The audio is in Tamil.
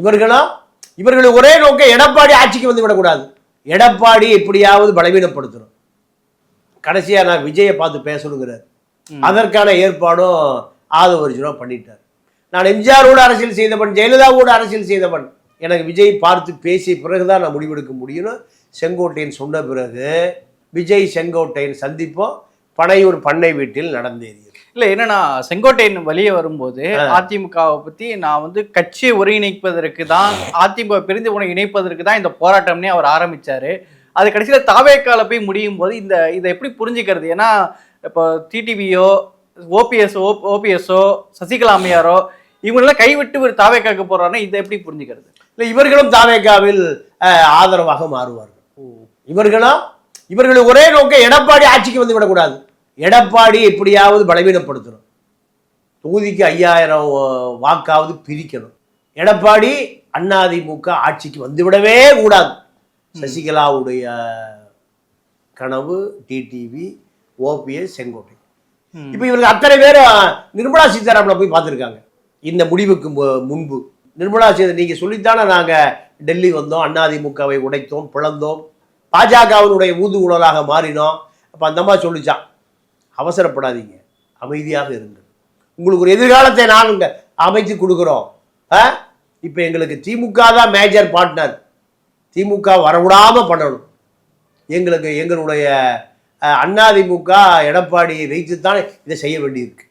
இவர்களும் இவர்களுக்கு ஒரே நோக்கம் எடப்பாடி ஆட்சிக்கு வந்து விடக்கூடாது. எடப்பாடி எப்படியாவது பலவீனப்படுத்தணும். கடைசியா நான் விஜயை பார்த்து பேசணுங்கிறார். அதற்கான ஏற்பாடும் ஆதவர்ஜுனா பண்ணிட்டார். நான் எம்ஜிஆரோடு அரசியல் செய்தவன் ஜெயலலிதாவோடு அரசியல் செய்தவன் எனக்கு விஜய் பார்த்து பேசிய பிறகுதான் நான் முடிவெடுக்க முடியும்னு செங்கோட்டையன் சொன்ன பிறகு விஜய் செங்கோட்டையன் சந்திப்போம். பனையூர் பண்ணை வீட்டில் நடந்தேறியது. இல்ல என்னன்னா செங்கோட்டையன் வெளியே வரும்போது அதிமுகவை பத்தி நான் வந்து கட்சியை ஒருங்கிணைப்பதற்கு தான் அதிமுக பிரிந்து உன இணைப்பதற்கு தான் இந்த போராட்டம்னே அவர் ஆரம்பிச்சாரு. அது கடைசியில தாவேக்கால போய் முடியும் போது இந்த இதை எப்படி புரிஞ்சுக்கிறது? ஏன்னா இப்போ டிடிவியோ ஓபிஎஸ் ஓபிஎஸ்ஓ சசிகலா அம்மையாரோ இவங்களெல்லாம் கைவிட்டு ஒரு தாவேக்காக்கு போறாருன்னா இதை எப்படி புரிஞ்சுக்கிறது? இல்லை இவர்களும் தாவேக்காவில் ஆதரவாக மாறுவார்கள். இவர்களும் இவர்களுக்கு ஒரே நோக்கம் எடப்பாடி ஆட்சிக்கு வந்து விடக்கூடாது. எடப்பாடி எப்படியாவது பலவீனப்படுத்தணும். தொகுதிக்கு ஐயாயிரம் வாக்காவது பிரிக்கணும். எடப்பாடி அதிமுக ஆட்சிக்கு வந்துவிடவே கூடாது. சசிகலாவுடைய கனவு டிடிவி ஓபிஎஸ் செங்கோட்டை. இப்போ இவங்க அத்தனை பேரும் நிர்மலா சீதாராமனை போய் பார்த்துருக்காங்க. இந்த முடிவுக்கு முன்பு. நிர்மலா சீதா நீங்கள் சொல்லித்தானே நாங்கள் டெல்லி வந்தோம் அதிமுகவை உடைத்தோம் பிளந்தோம். பாஜகவினுடைய ஊதுகுழலாக மாறினோம். அப்போ அந்த மாதிரி சொல்லிச்சான் அவசரப்படாதீங்க. அமைதியாக இருங்கள். உங்களுக்கு ஒரு எதிர்காலத்தை நாங்கள் அமைத்து கொடுக்குறோம். ஆ? இப்போ எங்களுக்கு திமுக தான் மேஜர் பார்ட்னர் திமுக வரவிடாமல் பண்ணணும். எங்களுக்கு எங்களுடைய அஹ், அதிமுக எடப்பாடியை வைத்துத்தான் இதை செய்ய வேண்டியிருக்கு.